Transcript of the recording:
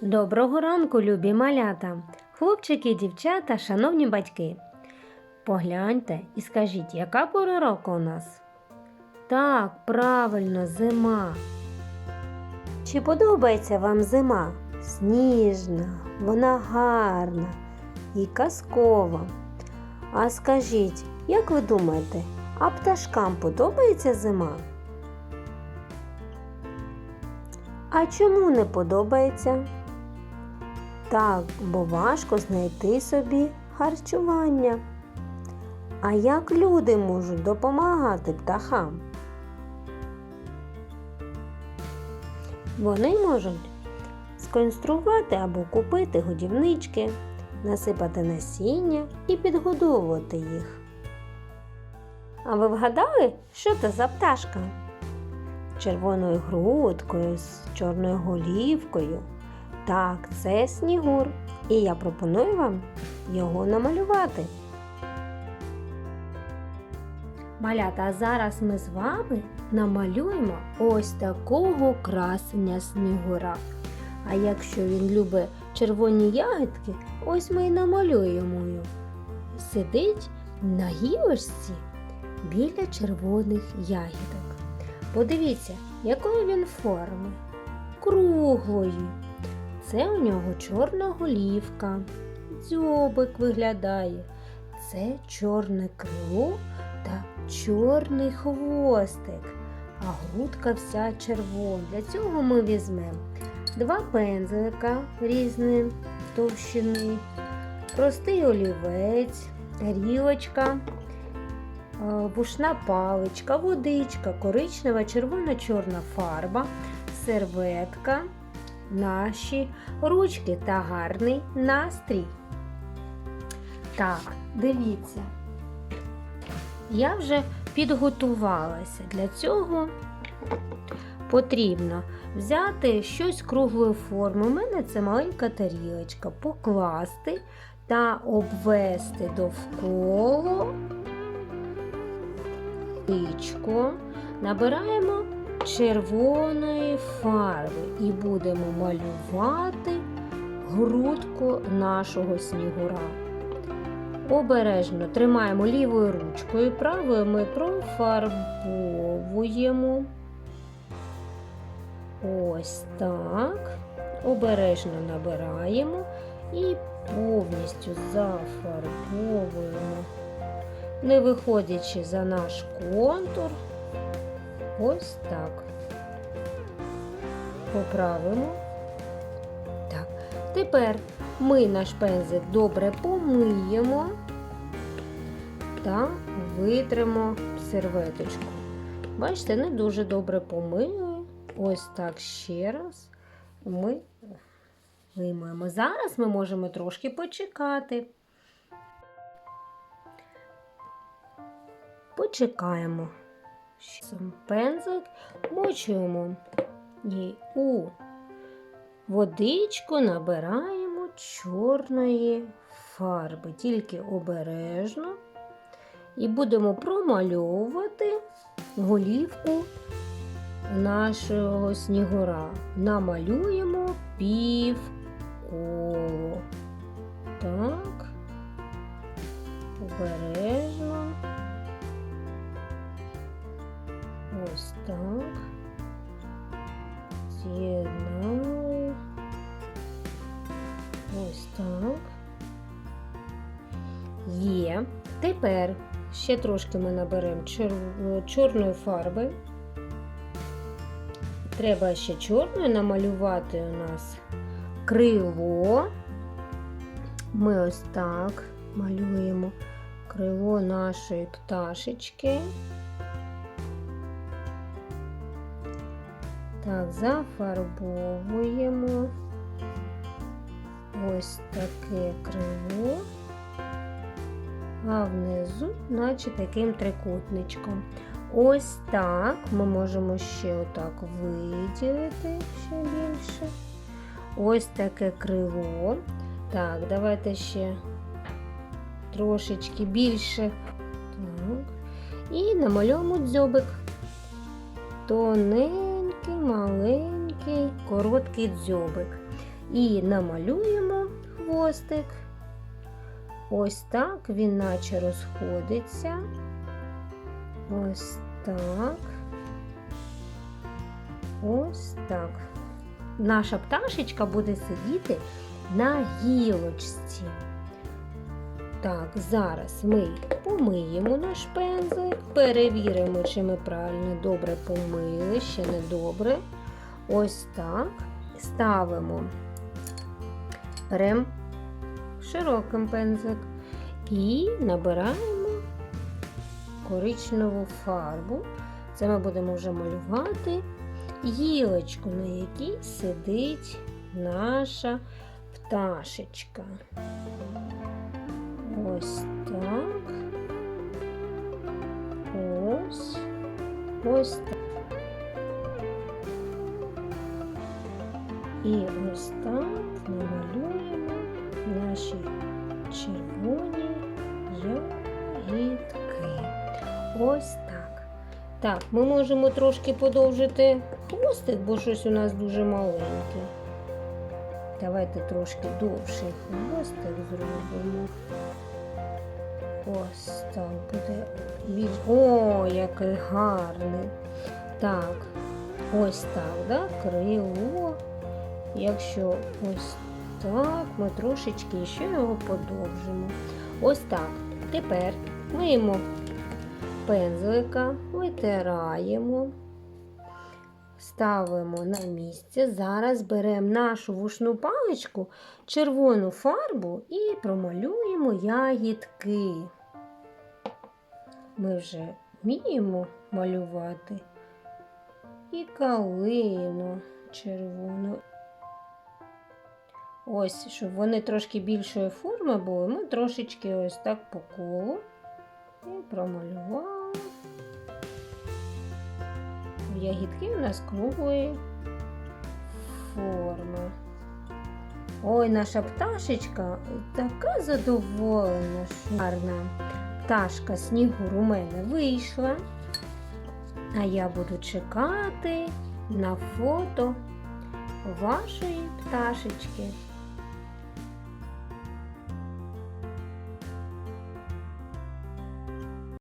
Доброго ранку, любі малята, хлопчики, дівчата, шановні батьки. Погляньте і скажіть, яка пора року у нас? Так, правильно, зима. Чи подобається вам зима? Сніжна, вона гарна і казкова. А скажіть, як ви думаєте, а пташкам подобається зима? А чому не подобається? Так, бо важко знайти собі харчування. А як люди можуть допомагати птахам? Вони можуть сконструювати або купити годівнички, насипати насіння і підгодовувати їх. А ви вгадали, що це за пташка? Червоною грудкою, з чорною голівкою. Так, це снігур. І я пропоную вам його намалювати. Малята, а зараз ми з вами намалюємо ось такого красення снігура. А якщо він любить червоні ягідки, ось ми й намалюємо його. Сидить на гілочці біля червоних ягідок. Подивіться, якої він форми. Круглої. Це у нього чорна голівка, дзьобик виглядає. Це чорне крило та чорний хвостик, а грудка вся червона. Для цього ми візьмемо два пензлика різної товщини, простий олівець, тарілочка, е, вушна паличка, водичка, коричнева, червона, чорна фарба, серветка, наші ручки та гарний настрій. Так, дивіться. Я вже підготувалася. Для цього потрібно взяти щось круглої форми. У мене це маленька тарілочка, покласти та обвести довкола. Набираємо червоної фарби і будемо малювати грудку нашого снігура. Обережно тримаємо лівою ручкою, правою ми профарбовуємо. Ось так. Обережно набираємо і повністю зафарбовуємо, не виходячи за наш контур. Ось так. Поправимо. Так. Тепер ми наш пензик добре помиємо та витримо серветочку. Бачите, не дуже добре помили. Ось так ще раз ми виймаємо. Зараз ми можемо трошки почекати. Почекаємо. Сам пензик мочуємо і у водичку набираємо чорної фарби, тільки обережно. І будемо промальовувати голівку нашого снігура. Намалюємо пів коло. Так, обережно. Ось так. З'єднаю. Ось так. Є. Тепер ще трошки ми наберемо чор- чорної фарби. Треба ще чорною намалювати у нас крило. Ми ось так малюємо крило нашої пташечки. Так, зафарбовуємо ось таке крило, а внизу, наче таким трикутничком. Ось так ми можемо ще отак виділити ще більше. Ось таке крило. Так, давайте ще трошечки більше. Так. І намалюємо дзьобик. Тоненький, маленький, короткий дзьобик. І намалюємо хвостик. Ось так він наче розходиться. Ось так. Ось так. Наша пташечка буде сидіти на гілочці. Так, зараз ми помиємо наш пензлик, перевіримо, чи ми правильно добре помили, ще не добре. Ось так. Ставимо. Беремо широким пензлик і набираємо коричневу фарбу. Це ми будемо вже малювати гілочку, на якій сидить наша пташечка. Ось так. Ось. Ось так. І ось так намалюємо наші червоні ягідки. Ось так. Так, ми можемо трошки подовжити хвостик, бо щось у нас дуже маленьке. Давайте трошки довший хвостик зробимо. Ось так буде більш. О, який гарний. Так, ось так, да? крило. Якщо ось так, ми трошечки ще його подовжимо. Ось так. Тепер миємо пензлика, витираємо, ставимо на місце. Зараз беремо нашу вушну паличку, червону фарбу і промалюємо ягідки. Ми вже вміємо малювати і калину червону. Ось, щоб вони трошки більшої форми були, ми трошечки ось так по колу і промалювали. Ягідки у нас круглої форми. Ой, наша пташечка така задоволена, гарна пташка снігу у мене вийшла. А я буду чекати на фото вашої пташечки.